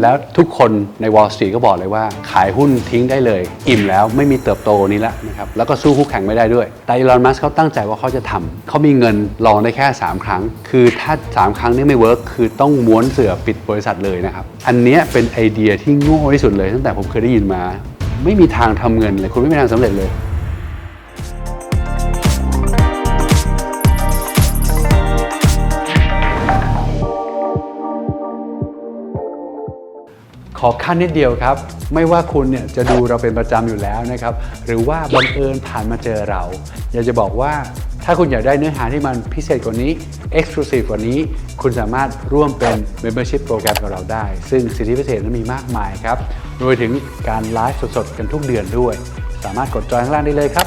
แล้วทุกคนใน Wall Street ก็บอกเลยว่า ขายหุ้นทิ้งได้เลย อิ่มแล้วไม่มีเติบโตนี้แล้วนะครับแล้วก็สู้คู่แข่งไม่ได้ด้วย แต่อีลอนมัสเขาตั้งใจว่าเขาจะทำเขามีเงินลองได้แค่ 3 ครั้ง คือถ้า 3 ครั้งนี้ไม่เวิร์กคือต้องม้วนเสือปิดบริษัทเลยนะครับ อันเนี้ยเป็นไอเดียที่โง่ที่สุดเลย ตั้งแต่ผมเคยได้ยินมา ไม่มีทางทำเงินเลย คุณไม่มีทางสำเร็จเลย ขอขั้นนิดเดียวครับ ไม่ว่าคุณเนี่ยจะดูเราเป็นประจำอยู่แล้วนะครับ หรือว่าบังเอิญผ่านมาเจอเรา อยากจะบอกว่าถ้าคุณอยากได้เนื้อหาที่มันพิเศษกว่านี้ Exclusive กว่านี้ คุณสามารถร่วมเป็น Membership โปรแกรมกับเราได้ ซึ่งสิทธิพิเศษนั้นมีมากมายครับรวมถึงการไลฟ์สดๆ กันทุกเดือนด้วย สามารถกดจอยข้างล่างได้เลยครับ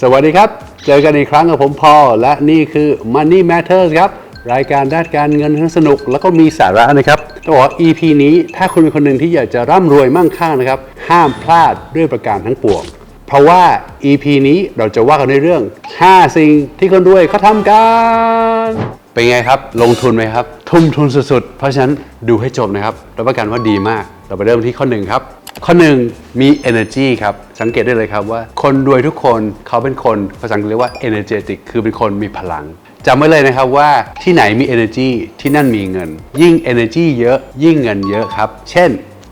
สวัสดีครับ เจอกันอีกครั้งกับผมพอและนี่คือ Money Matters ครับ รายการด้านการเงินทั้งสนุก แล้วก็มีสาระนะครับต้องบอกว่า EP นี้ถ้าคุณเป็นคนหนึ่งที่อยากจะร่ำรวยมั่งคั่งนะครับ ห้ามพลาดด้วยประการทั้งปวง เพราะว่า EP นี้เราจะว่ากันในเรื่อง 5 สิ่งที่คนรวยเขาทำกันเป็นไงครับ ลงทุนไหมครับ ทุ่มทุนสุดๆ เพราะฉะนั้นดูให้จบนะครับรับประกันว่าดีมาก เราไปเริ่มที่ข้อหนึ่งครับ ข้อหนึ่งมี energy ครับ สังเกตได้เลยครับว่า คนรวยทุกคนเขาเป็นคนภาษาอังกฤษเรียกว่า energetic คือเป็นคนมีพลัง จำไว้เลยนะครับว่าที่ไหนมี energy ที่นั่นมีเงิน ยิ่ง energy เยอะ ยิ่งเงินเยอะครับ เช่น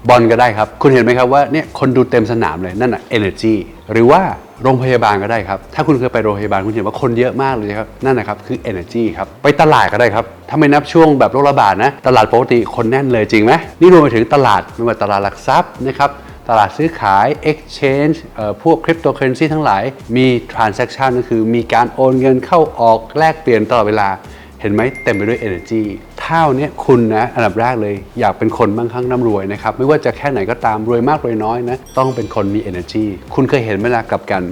บอลก็ได้ครับ คุณเห็นไหมครับว่าเนี่ยคนดูเต็มสนามเลยนั่นน่ะ energy หรือว่าโรงพยาบาลก็ได้ครับ ถ้าคุณเคยไปโรงพยาบาลคุณเห็นว่าคนเยอะมากเลยครับ นั่นนะครับคือ energy ครับ ไปตลาดก็ได้ครับ ถ้าไม่นับช่วงแบบโรคระบาดนะ ตลาดปกติคนแน่นเลยจริงไหมนี่รวมไปถึงตลาดไม่ว่าตลาดหลักทรัพย์นะครับ ตลาดซื้อขาย exchange พวก cryptocurrency ทั้งหลาย มี transaction ก็คือมีการโอนเงินเข้าออกแลกเปลี่ยนตลอดเวลา เห็นไหมเต็มไปด้วย energy เท่านี้คุณนะอันดับแรกเลยอยากเป็นคนมั่งคั่งร่ำรวยนะครับ ไม่ว่าจะแค่ไหนก็ตามรวยมากรวยน้อยนะ ต้องเป็นคนมี energy คุณเคยเห็นเวลากลับกัน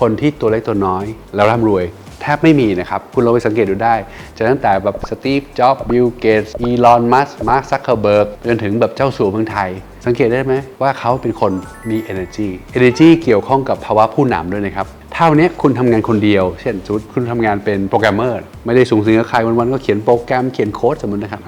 คนที่ตัวเล็กตัวน้อย แล้วร่ำรวยแทบไม่มีนะครับ คุณลองไปสังเกตดูได้ จะตั้งแต่แบบสตีฟ จ็อบส์ บิล เกตส์ อีลอน มัสก์ มาร์ค ซักเคอร์เบิร์ก จนถึงแบบเจ้าสัวเมืองไทย สังเกตได้ไหมว่าเขาเป็นคนมี energy energy เกี่ยวข้องกับภาวะผู้นำด้วยนะครับถ้าวันนี้คุณทำงานคนเดียว เช่นคุณทำงานเป็นโปรแกรมเมอร์ ไม่ได้สูงสิงกับใครวันๆก็เขียนโปรแกรมเขียนโค้ดสมมตินะครับ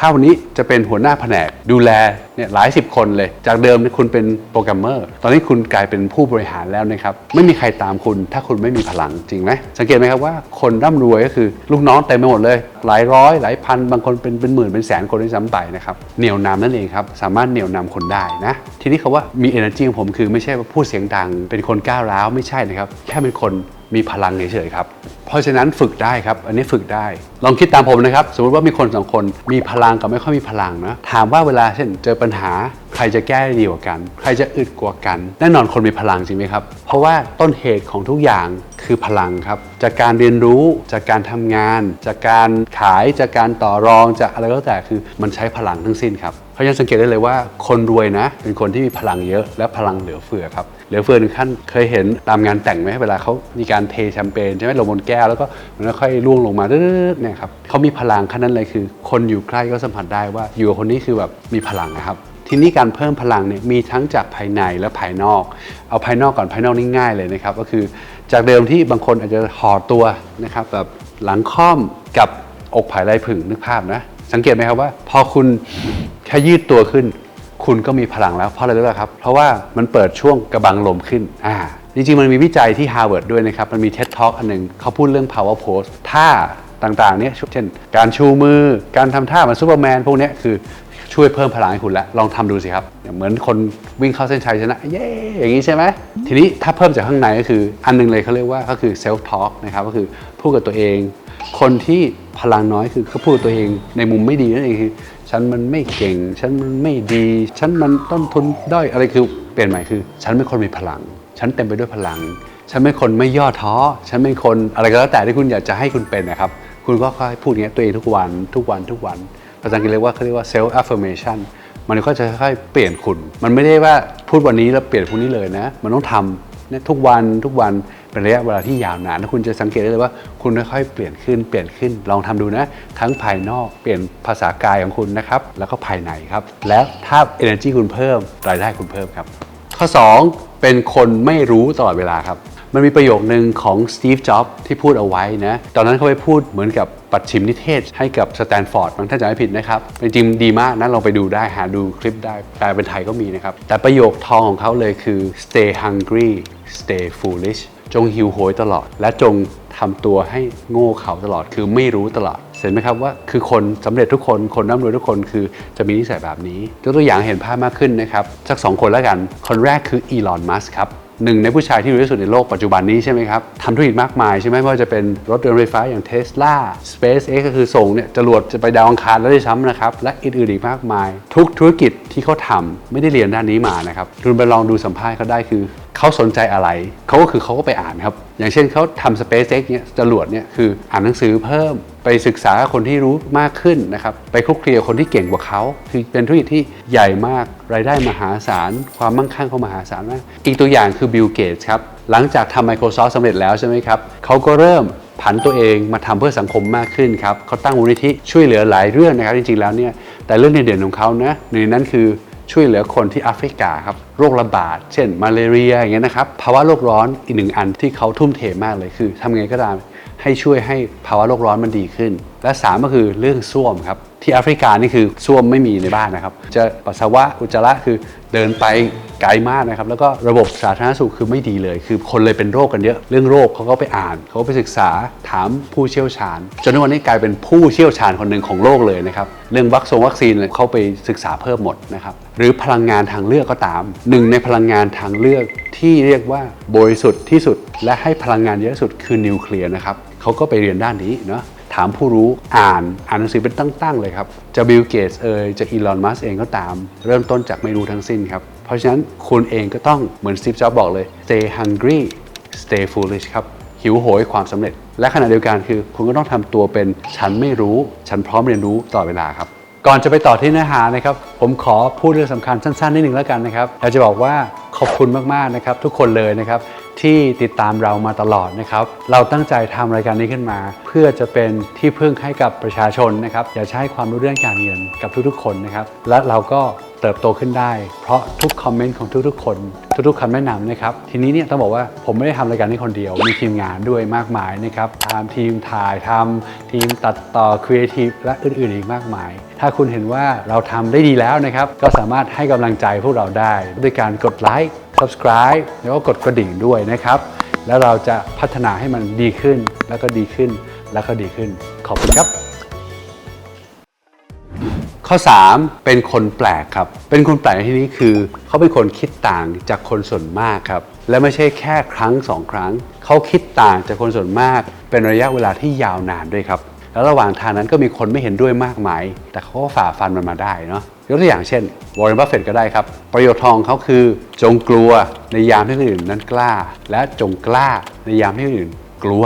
ถ้าวันนี้จะเป็นหัวหน้าแผนกดูแลเนี่ยหลายสิบคนเลย จากเดิมที่คุณเป็นโปรแกรมเมอร์ ตอนนี้คุณกลายเป็นผู้บริหารแล้วนะครับ ไม่มีใครตามคุณ ถ้าคุณไม่มีพลังจริงไหม สังเกตไหมครับว่าคนร่ำรวยก็คือลูกน้องเต็มไปหมดเลย หลายร้อย หลายพัน บางคนเป็นเป็นหมื่นเป็นแสนคนด้วยซ้ำไปนะครับ เหนี่ยวนำนั่นเองครับ สามารถเหนี่ยวนำคนได้นะ ทีนี้คาว่ามี energy ของผมคือไม่ใช่ว่าพูดเสียงดัง เป็นคนก้าวร้าวไม่ใช่นะครับ แค่เป็นคน มีพลังเฉยๆครับ เพราะฉะนั้นฝึกได้ครับ อันนี้ฝึกได้ ลองคิดตามผมนะครับ สมมติว่ามีคนสองคนมีพลังกับไม่ค่อยมีพลังนะ ถามว่าเวลาเช่นเจอปัญหา ใครจะแก้ได้ดีกว่ากัน ใครจะอึดกว่ากัน แน่นอนคนมีพลังจริงไหมครับ เพราะว่าต้นเหตุของทุกอย่างคือพลังครับ จากการเรียนรู้จากการทำงาน จากการขายจากการต่อรองจากอะไรก็แต่คือมันใช้พลังทั้งสิ้นครับเพราะฉะนั้นสังเกตได้เลยว่าคนรวยนะ เป็นคนที่มีพลังเยอะและพลังเหลือเฟือครับเหลือเฟือถึงขั้นเคยเห็นตามงานแต่งไหมเวลาเขามีการเทแชมเปญใช่ไหมลงบนแก้วแล้วก็มันค่อยๆร่วงลงมาเรื่อยๆเนี่ยครับเขามีพลังขั้นนั้นเลยคือ คนอยู่ใกล้ก็สัมผัสได้ว่าอยู่กับคนนี้คือแบบมีพลังนะครับ ทีนี้การเพิ่มพลังเนี่ยมีทั้งจากภายในและภายนอก เอาภายนอกก่อนภายนอกนี่ง่ายเลยนะครับ ก็คือจากเดิมที่บางคนอาจจะห่อตัวนะครับแบบหลังค่อมกับอกผายไหล่ผึ่งนึกภาพนะ สังเกตไหมครับว่า พอคุณแค่ยืดตัวขึ้น คุณก็มีพลังแล้วเพราะอะไรรู้ไหมครับ เพราะว่ามันเปิดช่วงกระบังลมขึ้นอ่าจริงๆ มันมีวิจัยที่ Harvard ด้วยนะครับ มันมี TED Talk อันหนึ่งเขาพูดเรื่อง power pose ท่าต่างๆ เนี่ยเช่น การชูมือ การทำท่าเหมือนซูเปอร์แมนพวกเนี้ยคือ ช่วยเพิ่มพลังให้คุณแล้วลองทำดูสิครับ เหมือนคนวิ่งเข้าเส้นชัยชนะเย้อย่างนี้ใช่ไหมทีนี้ถ้าเพิ่มจากข้างในก็คืออันหนึงเลยเขาเรียกว่าก็คือ self talk นะครับก็คือพูดกับตัวเอง คนที่พลังน้อยคือเขาพูดกับตัวเองในมุมไม่ดีนั่นเองคือฉันมันไม่เก่ง ฉันมันไม่ดี ฉันมันต้นทุนด้อยอะไรคือเปลี่ยนใหม่คือ ฉันเป็นคนมีพลัง ฉันเต็มไปด้วยพลัง ฉันเป็นคนไม่ย่อท้อ ฉันเป็นคนอะไรก็แล้วแต่ที่คุณอยากจะให้คุณเป็นนะครับ คุณก็ค่อยพูดอย่างนี้ยตัวเองทุกวันทุกวันทุกวัน ภาษาอังกฤษเรียกว่าเขาเรียกว่า self affirmation มันก็จะค่อยๆเปลี่ยนคุณ มันไม่ได้ว่าพูดวันนี้แล้วเปลี่ยนพรุ่งนี้เลยนะ มันต้องทำเนี่ยทุกวันทุกวันเป็นระยะเวลาที่ยาวนานแล้วคุณจะสังเกตได้เลยว่า คุณค่อยๆเปลี่ยนขึ้นเปลี่ยนขึ้นลองทำดูนะ ทั้งภายนอกเปลี่ยนภาษากายของคุณนะครับ แล้วก็ภายในครับ แล้วถ้า energy คุณเพิ่มรายได้คุณเพิ่มครับ ข้อ 2 เป็นคนไม่รู้ตลอดเวลาครับ มันมีประโยคนึงของสตีฟ จ็อบส์ที่พูดเอาไว้นะ ตอนนั้นเขาไปพูดเหมือนกับปัดชิมนิเทศให้กับสแตนฟอร์ดมั้งถ้านจำไม่ผิดนะครับ จริงๆดีมากนะลองไปดูได้หาดูคลิปได้แปลเป็นไทยก็มีนะครับ แต่ประโยคทองของเขาเลยคือ stay hungry stay foolish จงหิวโหยตลอด และจงทำตัวให้โง่เขลาตลอดคือไม่รู้ตลอดเห็นไหมครับว่าคือคนสำเร็จทุกคนคนร่ำรวยทุกคนคือจะมีนิสัยแบบนี้ยกตัวอย่างเห็นภาพมากขึ้นนะครับ สักสองคนแล้วกัน คนแรกคืออีลอนมัสก์ครับ หนึ่งในผู้ชายที่รวยที่สุดในโลกปัจจุบันนี้ใช่ไหมครับทำธุรกิจมากมายใช่ไหมไม่ว่าจะเป็นรถยนต์ไฟฟ้าอย่างเทสลา SpaceX ก็คือส่งเนี่ยจรวดจะไปดาวอังคารแล้วด้วยซ้ำนะครับ และอื่นๆอีกมากมาย ทุกธุรกิจที่เขาทำไม่ได้เรียนด้านนี้มานะครับคุณไปลองดูสัมภาษณ์เขาได้คือ เขาสนใจอะไร เขาก็คือเขาก็ไปอ่านครับ อย่างเช่นเขาทำ SpaceX เนี่ยจรวดเนี่ยคืออ่านหนังสือเพิ่มไปศึกษาคนที่รู้มากขึ้นนะครับ ไปคลุกคลีกับคนที่เก่งกว่าเขาคือเป็นธุรกิจที่ใหญ่มากรายได้มหาศาล ความมั่งคั่งเขามหาศาลมากอีกตัวอย่างคือบิลเกตส์ครับ หลังจากทำ Microsoft สำเร็จแล้วใช่ไหมครับเขาก็เริ่มผันตัวเองมาทำเพื่อสังคมมากขึ้นครับเขาตั้งมูลนิธิช่วยเหลือหลายเรื่องนะครับจริงๆแล้วเนี่ยแต่เรื่องเด่นๆของเขานะหนึ่งในนั้นคือ ช่วยเหลือคนที่แอฟริกาครับโรคระบาด เช่น มาเลเรียอย่างเงี้ยนะครับภาวะโลกร้อนอีกหนึ่งอันที่เขาทุ่มเทมากเลยคือทำไงก็ตามให้ช่วยให้ภาวะโลกร้อนมันดีขึ้นและสามก็คือเรื่องส้วมครับ ที่แอฟริกานี่คือส้วมไม่มีในบ้านนะครับ จะปัสสาวะอุจจาระคือเดินไปไกลมากนะครับ แล้วก็ระบบสาธารณสุขคือไม่ดีเลย คือคนเลยเป็นโรคกันเยอะ เรื่องโรคเขาก็ไปอ่าน เขาก็ไปศึกษาถามผู้เชี่ยวชาญ จนวันนี้กลายเป็นผู้เชี่ยวชาญคนหนึ่งของโลกเลยนะครับ เรื่องวัคซงวัคซีนเขาไปศึกษาเพิ่มหมดนะครับ หรือพลังงานทางเลือกก็ตาม หนึ่งในพลังงานทางเลือกที่เรียกว่าบริสุทธิ์ที่สุด และให้พลังงานเยอะสุดคือนิวเคลียร์นะครับเขาก็ไปเรียนด้านนี้เนาะามผู้รู้อ่านอ่านหนังสือเป็นตั้งๆเลยครับ จะบิลเกตส์เอยจะอีลอนมัสเองก็ตาม เริ่มต้นจากไม่รู้ทั้งสิ้นครับ เพราะฉะนั้นคุณเองก็ต้องเหมือนสตีฟจ็อบบอกเลย stay hungry stay foolish ครับ หิวโหยความสำเร็จ และขณะเดียวกันคือ คุณก็ต้องทำตัวเป็นฉันไม่รู้ ฉันพร้อมเรียนรู้ตลอดเวลาครับก่อนจะไปต่อที่เนื้อหานะครับ ผมขอพูดเรื่องสำคัญสั้นๆนิดหนึ่งแล้วกันนะครับอยากจะบอกว่าขอบคุณมากๆนะครับ ทุกคนเลยนะครับ ที่ติดตามเรามาตลอดนะครับ เราตั้งใจทำรายการนี้ขึ้นมา เพื่อจะเป็นที่พึ่งให้กับประชาชนนะครับ อยากให้ความรู้เรื่องการเงินกับทุกๆคนนะครับ และเราก็เติบโตขึ้นได้ เพราะทุกคอมเมนต์ของทุกๆ คน ทุกๆคำแนะนำนะครับ ทีนี้เนี่ยต้องบอกว่าผมไม่ได้ทำรายการนี้คนเดียว มีทีมงานด้วยมากมายนะครับตามทีมถ่ายทำทีมตัดต่อครีเอทีฟและอื่นๆอีกมากมาย ถ้าคุณเห็นว่าเราทำได้ดีแล้วนะครับ ก็สามารถให้กำลังใจพวกเราได้ ด้วยการกดไลค์ subscribe แล้วก็กดกระดิ่งด้วยนะครับ แล้วเราจะพัฒนาให้มันดีขึ้นแล้วก็ดีขึ้นแล้วก็ดีขึ้น ขอบคุณครับ ข้อ 3 เป็นคนแปลกครับ เป็นคนแปลกในที่นี้คือ เขาเป็นคนคิดต่างจากคนส่วนมากครับ และไม่ใช่แค่ครั้งสองครั้ง เขาคิดต่างจากคนส่วนมาก เป็นระยะเวลาที่ยาวนานด้วยครับ แล้วระหว่างทางนั้นก็มีคนไม่เห็นด้วยมากมาย แต่เขาก็ฝ่าฟันมันมาได้เนาะยกตัวอย่างเช่นวอร์เรนบัฟเฟตก็ได้ครับ ประโยชน์ทองเขาคือ จงกลัวในยามที่คนอื่นนั้นกล้า และจงกล้าในยามที่คนอื่นกลัว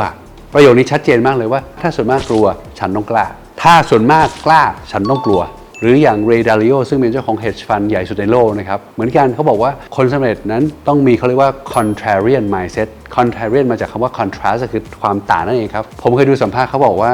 ประโยคนี้ชัดเจนมากเลยว่า ถ้าส่วนมากกลัวฉันต้องกล้า ถ้าส่วนมากกล้าฉันต้องกลัว หรืออย่างเรดาริโอซึ่งเป็นเจ้าของ hedge fund ใหญ่สุดในโลกนะครับ เหมือนกันเขาบอกว่าคนสำเร็จนั้นต้องมีเขาเรียกว่า contrarian mindset contrarian มาจากคำว่า contrast ก็คือความต่างนั่นเองครับผมเคยดูสัมภาษณ์เขาบอกว่า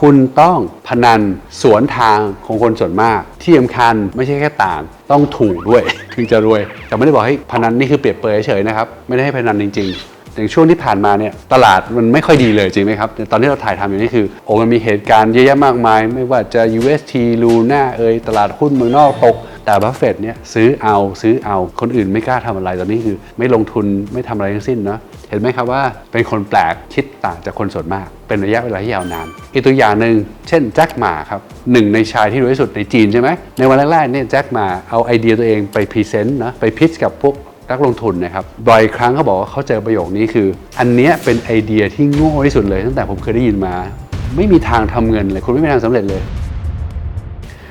คุณต้องพนันสวนทางของคนส่วนมาก ที่สำคัญไม่ใช่แค่ต่าง ต้องถูกด้วย ถึงจะรวย แต่ไม่ได้บอกให้พนันนี่คือเปรียบเปรยเฉยนะครับ ไม่ได้ให้พนันจริงๆอย่างช่วงที่ผ่านมาเนี่ยตลาดมันไม่ค่อยดีเลยจริงไหมครับแต่ตอนที่เราถ่ายทำอยู่นี่คือโอ้มันมีเหตุการณ์เยอะแยะมากมาย ไม่ว่าจะ UST ลูน่าเอยตลาดหุ้นเมืองนอกตก แต่บัฟเฟตเนี่ยซื้อเอาซื้อเอาคนอื่นไม่กล้าทำอะไรตอนนี้คือ ไม่ลงทุนไม่ทำอะไรทั้งสิ้นเนาะเห็นไหมครับว่าเป็นคนแปลกคิดต่างจากคนส่วนมาก เป็นระยะเวลาที่ยาวนานอีกตัวอย่างหนึ่งเช่นแจ็คหมาครับหนึ่งในชายที่รวยที่สุดในจีนใช่ไหมในวันแรกๆเนี่ยแจ็คหมาเอาไอเดียตัวเองไปพรีเซนต์นะไปพิชกับพวกนักลงทุนนะครับบ่อยครั้งเขาบอกว่าเขาเจอประโยคนี้คือ อันนี้เป็นไอเดียที่โง่ที่สุดเลย ตั้งแต่ผมเคยได้ยินมา ไม่มีทางทำเงินเลยคุณไม่มีทางสำเร็จเลย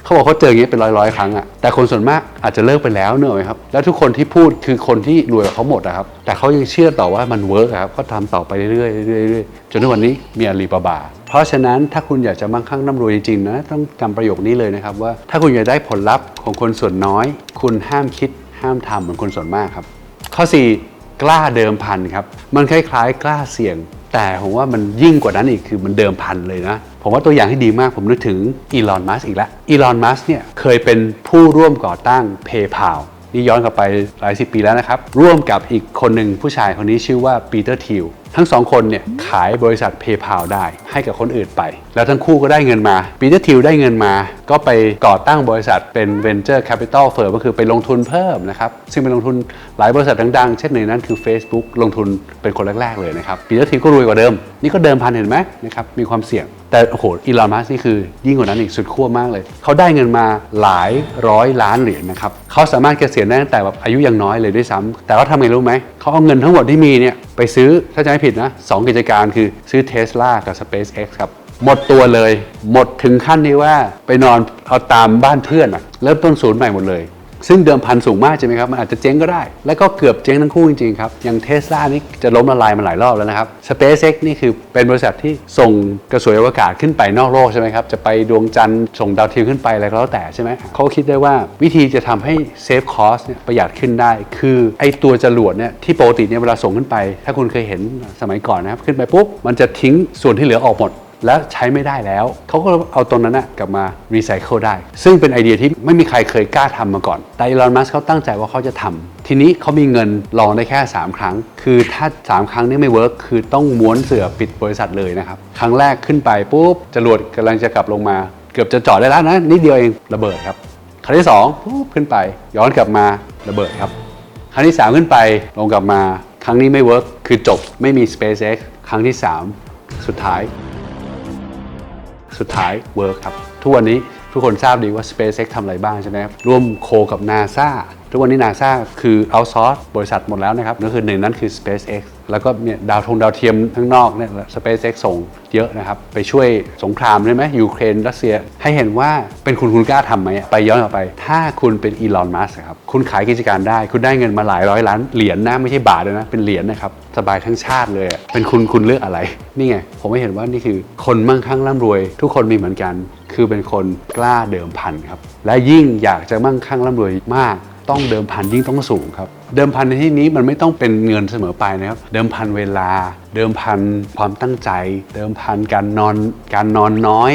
เขาบอกเขาเจออย่างนี้เป็นร้อยร้อยครั้งอะแต่คนส่วนมากอาจจะเลิกไปแล้วเนอะครับแล้วทุกคนที่พูดคือคนที่รวยกว่าเขาหมดอะครับแต่เขายังเชื่อต่อว่ามันเวิร์กครับก็ทำต่อไปเรื่อยๆเรื่อยๆเรื่อยๆจนถึงวันนี้มีอาลีบาบาเพราะฉะนั้นถ้าคุณอยากจะมั่งคั่งร่ำรวยจริงๆนะต้องจำประโยคนี้เลยนะครับว่าถ้าคุณอยากได้ผลลัพธ์ของคนส่วนน้อย คุณห้ามคิดห้ามทำเหมือนคนส่วนมากครับ ข้อ 4 กล้าเดิมพันครับ มันคล้ายๆ กล้าเสี่ยง แต่ผมว่ามันยิ่งกว่านั้นอีกคือมันเดิมพันเลยนะ ผมว่าตัวอย่างที่ดีมากผมนึกถึงอีลอนมัสอีกแล้วอีลอนมัสเนี่ยเคยเป็นผู้ร่วมก่อตั้ง PayPal นี่ย้อนกลับไปหลายสิบปีแล้วนะครับ ร่วมกับอีกคนหนึ่งผู้ชายคนนี้ชื่อว่าปีเตอร์ทิวทั้งสองคนเนี่ยขายบริษัท PayPal ได้ให้กับคนอื่นไป แล้วทั้งคู่ก็ได้เงินมาปีเตอร์ทิวได้เงินมา ก็ไปก่อตั้งบริษัทเป็น Venture Capital Firm ก็คือไปลงทุนเพิ่มนะครับ ซึ่งเป็นลงทุนหลายบริษัทดังๆ เช่นในนั้นคือ Facebook ลงทุนเป็นคนแรกๆเลยนะครับปีเตอร์ทิวก็รวยกว่าเดิม นี่ก็เดิมพันเห็นไหมนะครับมีความเสี่ยง แต่โอ้โหอีลอนมัสนี่คือยิ่งกว่านั้นอีกสุดขั้วมากเลย เขาได้เงินมาหลายร้อยล้านเหรียญนะครับเขาสามารถเกษียณได้ตั้งแต่แบบอายุยังน้อยเลยด้วยซ้ำแต่เขาทำไงรู้ไหมเขาเอาเงินทั้งหมดที่มีเนี่ยไปซื้อถ้าจะไม่ผิดนะสกิจการคือซื้อ Tesla กับ SpaceX ครับ หมดตัวเลย หมดถึงขั้นที่ว่าไปนอนเอาตามบ้านเพื่อนอะเริ่มต้นศูนย์ใหม่หมดเลย ซึ่งเดิมพันสูงมากใช่ไหมครับ มันอาจจะเจ๊งก็ได้ แล้วก็เกือบเจ๊งทั้งคู่จริงๆครับ อย่างเทสลานี่จะล้มละลายมาหลายรอบแล้วนะครับ SpaceX นี่คือเป็นบริษัทที่ส่งกระสวยอวกาศขึ้นไปนอกโลกใช่ไหมครับ จะไปดวงจันทร์ส่งดาวเทียมขึ้นไปอะไรก็แล้วแต่ใช่ไหมเขาคิดได้ว่าวิธีจะทำให้เซฟคอสเนี่ยประหยัดขึ้นได้ คือไอตัวจรวดเนี่ยที่ปกติเนี่ยเวลาส่งขึ้นไป ถ้าคุณเคยเห็นสมัยก่อนนะครับขึ้นไปปุ๊บมันจะทิ้งส่วนที่เหลือออกหมด แล้วใช้ไม่ได้แล้ว เขาก็เอาตรงนั้นนะกลับมารีไซเคิลได้ ซึ่งเป็นไอเดียที่ไม่มีใครเคยกล้าทำมาก่อน แต่อีลอนมัสเขาตั้งใจว่าเขาจะทำทีนี้เขามีเงินลองได้แค่ 3 ครั้ง คือถ้า 3 ครั้งนี้ไม่เวิร์กคือต้องม้วนเสือปิดบริษัทเลยนะครับ ครั้งแรกขึ้นไปปุ๊บจรวดกำลังจะกลับลงมา เกือบจะจอดได้แล้วนะนิดเดียวเองระเบิดครับครั้งที่สองปุ๊บขึ้นไป ย้อนกลับมาระเบิดครับครั้งที่ 3 ขึ้นไปลงกลับมา ครั้งนี้ไม่เวิร์กคือจบไม่มี SpaceX ครั้งที่ 3 สุดท้าย สุดท้ายเวิร์กครับทุกวันนี้ ทุกคนทราบดีว่า SpaceX ทำอะไรบ้างใช่ไหมร่วมโคกับ NASA ทุกวันนี้ NASA คือ outsource บริษัทหมดแล้วนะครับนั่นคือหนึ่งนั้นคือ SpaceX แล้วก็เนี่ยดาวทงดาวเทียมข้างนอกเนี่ย SpaceX ส่งเยอะนะครับ ไปช่วยสงครามใช่ไหมยูเครนรัสเซีย ให้เห็นว่าเป็นคุณคุณกล้าทำไหม ไปย้อนกลับไป ถ้าคุณเป็นอีลอนมัสครับ คุณขายกิจการได้ คุณได้เงินมาหลายร้อยล้านเหรียญนะไม่ใช่บาทเลยนะ เป็นเหรียญนะครับ สบายทั้งชาติเลย เป็นคุณคุณเลือกอะไร นี่ไง ผมไม่เห็นว่านี่คือคนมั่งคั่งร่ำรวย ทุกคนมีเหมือนกัน คือเป็นคนกล้าเดิมพันครับ และยิ่งอยากจะมั่งคั่งร่ำรวยมาก ต้องเดิมพันยิ่งต้องสูงครับ เดิมพันในที่นี้มันไม่ต้องเป็นเงินเสมอไปนะครับ เดิมพันเวลา เดิมพันความตั้งใจ เดิมพันการนอน การนอนน้อย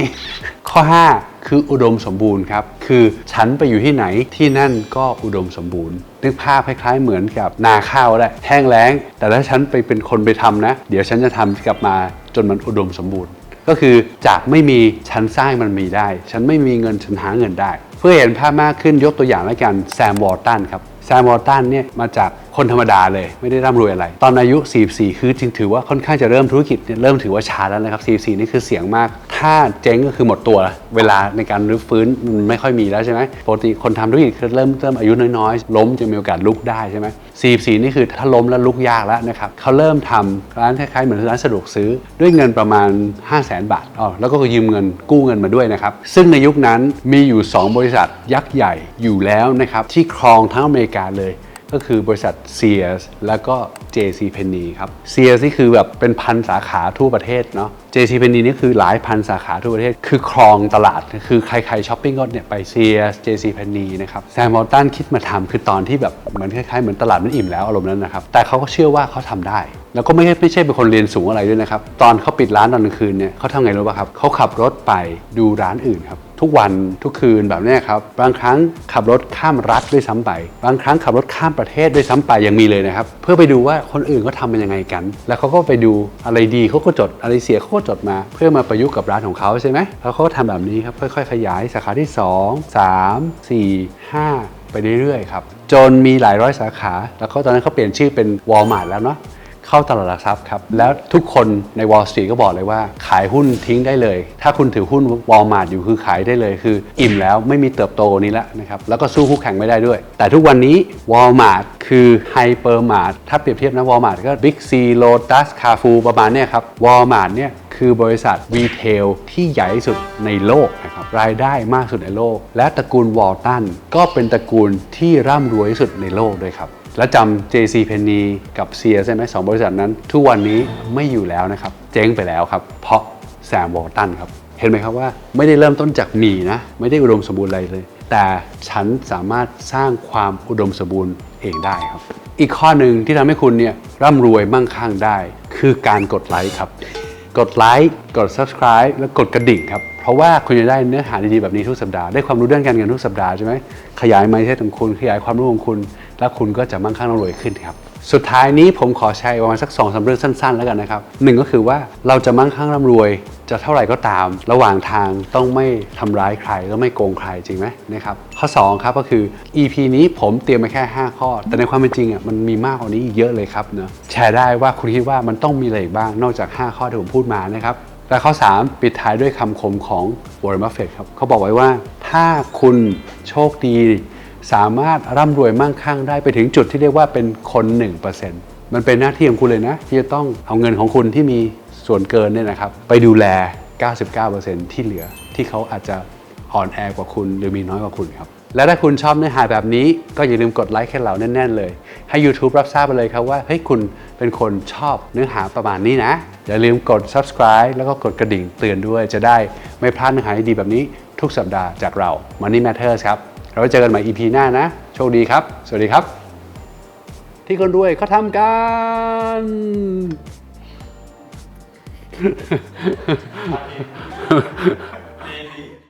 ข้อ 5 คืออุดมสมบูรณ์ครับ คือฉันไปอยู่ที่ไหนที่นั่นก็อุดมสมบูรณ์ นึกภาพคล้ายๆเหมือนกับนาข้าวแหละแห้งแล้ง แต่ถ้าฉันไปเป็นคนไปทำนะ เดี๋ยวฉันจะทำกลับมาจนมันอุดมสมบูรณ์ ก็คือจากไม่มีฉันสร้างมันมีได้ ฉันไม่มีเงินฉันหาเงินได้ เพื่อเห็นภาพมากขึ้นยกตัวอย่างแล้วกันแซมวอลตันครับแซมวอลตันเนี่ยมาจากคนธรรมดาเลยไม่ได้ร่ำรวยอะไร ตอนอายุ 44 คือจริงถือว่าค่อนข้างจะเริ่มธุรกิจเนี่ยเริ่มถือว่าช้าแล้วนะครับ 44 นี่คือเสียงมาก ถ้าเจ๊งก็คือหมดตัว เวลาในการรื้อฟื้นมันไม่ค่อยมีแล้วใช่ไหมปกติคนทำธุรกิจเริ่มเริ่มอายุน้อยๆ ล้มจะมีโอกาสลุกได้ใช่ไหม44นี่คือถ้าล้มแล้วลุกยากแล้วนะครับเขาเริ่มทำร้านคล้ายๆเหมือนร้านสะดวกซื้อด้วยเงินประมาณ 5 0 0 0 0 0บาทอ๋อแล้วก็ยืมเงินกู้เงินมาด้วยนะครับซึ่งในยุคนั้นมีอยู่ 2 บริษัทยักษ์ใหญ่อยู่แล้วนะครับที่ครองทั้งอเมริกาเลยก็คือบริษัท Sears แล้วก็ JC Penney ครับ Sears นี่คือแบบเป็นพันสาขาทั่วประเทศเนาะ JC Penney นี่คือหลายพันสาขาทั่วประเทศ คือครองตลาด คือใครๆช้อปปิ้งก็เนี่ยไป Sears JC Penney นะครับแซมมอลตันคิดมาทำคือตอนที่แบบเหมือนคล้ายๆเหมือนตลาดมันอิ่มแล้วอารมณ์นั้นนะครับ แต่เขาก็เชื่อว่าเขาทำได้ แล้วก็ไม่ใช่ไม่ใช่เป็นคนเรียนสูงอะไรด้วยนะครับ ตอนเขาปิดร้านตอนกลางคืนเนี่ยเขาทำไงรู้ป่ะครับเขาขับรถไปดูร้านอื่นครับ ทุกวันทุกคืนแบบนี้ครับบางครั้งขับรถข้ามรัฐด้วยซ้ำไป บางครั้งขับรถข้ามประเทศด้วยซ้ำไปยังมีเลยนะครับ เพื่อไปดูว่าคนอื่นเขาทำเป็นยังไงกัน แล้วเขาก็ไปดูอะไรดีเขาก็จดอะไรเสียเขาก็จดมา เพื่อมาประยุกต์กับร้านของเขาใช่ไหมแล้วเขาก็ทำแบบนี้ครับค่อย ๆ ขยายสาขาที่ 2 3 4 5 ไปเรื่อยๆครับจนมีหลายร้อยสาขา แล้วก็ตอนนั้นเขาเปลี่ยนชื่อเป็น Walmart แล้วเนาะ เข้าตลาดหลักทรัพย์ครับ แล้วทุกคนใน Wall Street ก็บอกเลยว่า ขายหุ้นทิ้งได้เลย ถ้าคุณถือหุ้น Walmart อยู่คือขายได้เลย คืออิ่มแล้วไม่มีเติบโตนี้แล้วนะครับแล้วก็สู้คู่แข่งไม่ได้ด้วย แต่ทุกวันนี้ Walmart คือ Hypermart ถ้าเปรียบเทียบนะ Walmart ก็ Big C Lotus Carrefour ประมาณเนี้ยครับ Walmart เนี่ยคือบริษัทรีเทลที่ใหญ่ที่สุดในโลกนะครับรายได้มากสุดในโลก และตระกูลวอลตันก็เป็นตระกูลที่ร่ำรวยที่สุดในโลกด้วยครับ แล้วจำ JC Penney กับ Sears ใช่ไหมสองบริษัทนั้น ทุกวันนี้ไม่อยู่แล้วนะครับ เจ๊งไปแล้วครับ เพราะแซมวอลตันครับ เห็นไหมครับว่าไม่ได้เริ่มต้นจากมีนะ ไม่ได้อุดมสมบูรณ์อะไรเลย แต่ฉันสามารถสร้างความอุดมสมบูรณ์เองได้ครับ อีกข้อหนึ่งที่ทำให้คุณเนี่ยร่ำรวยมั่งคั่งได้ คือการกดไลค์ครับ กดไลค์กด subscribe แล้วกดกระดิ่งครับเพราะว่าคุณจะได้เนื้อหาดีๆแบบนี้ทุกสัปดาห์ ได้ความรู้ด้านการเงินทุกสัปดาห์ใช่ไหมขยาย mindset ของคุณ ขยายความรู้ของคุณ แล้วคุณก็จะมั่งคั่งร่ำรวยขึ้นครับ สุดท้ายนี้ผมขอแชร์ประมาณสักสองสามเรื่องสั้น ๆ แล้วกันนะครับหนึ่งก็คือว่าเราจะมั่งคั่งร่ำรวยจะเท่าไหร่ก็ตาม ระหว่างทางต้องไม่ทำร้ายใครต้องไม่โกงใครจริงไหมนะครับข้อสองครับก็คือ EP นี้ผมเตรียมมาแค่ 5 ข้อ แต่ในความเป็นจริงอะมันมีมากกว่านี้อีกเยอะเลยครับเนะแชร์ได้ว่าคุณคิดว่ามันต้องมีอะไรบ้างนอกจาก 5 ข้อที่ผมพูดมานะครับและข้อ 3 ปิดท้ายด้วยคำคมของวอร์เรนบัฟเฟตครับเขาบอกไว้ว่า ถ้าคุณโชคดี สามารถร่ำรวยมั่งคั่งได้ไปถึงจุดที่เรียกว่าเป็นคน 1%มันเป็นหน้าที่ของคุณเลยนะ ที่จะต้องเอาเงินของคุณที่มีส่วนเกินเนี่ยนะครับ ไปดูแล 99%ที่เหลือที่เขาอาจจะอ่อนแอกว่าคุณหรือมีน้อยกว่าคุณครับ และถ้าคุณชอบเนื้อหาแบบนี้ ก็อย่าลืมกดไลค์ให้เราแน่นๆเลย ให้ YouTube รับทราบไปเลยครับว่าเฮ้ยคุณเป็นคนชอบเนื้อหาประมาณนี้นะ อย่าลืมกด subscribe แล้วก็กดกระดิ่งเตือนด้วยจะได้ไม่พลาดเนื้อหาดีแบบนี้ทุกสัปดาห์จากเรา Money Matters ครับ เราเจอกันใหม่ EP หน้านะ โชคดีครับ สวัสดีครับ ที่คนรวยเขาทำกัน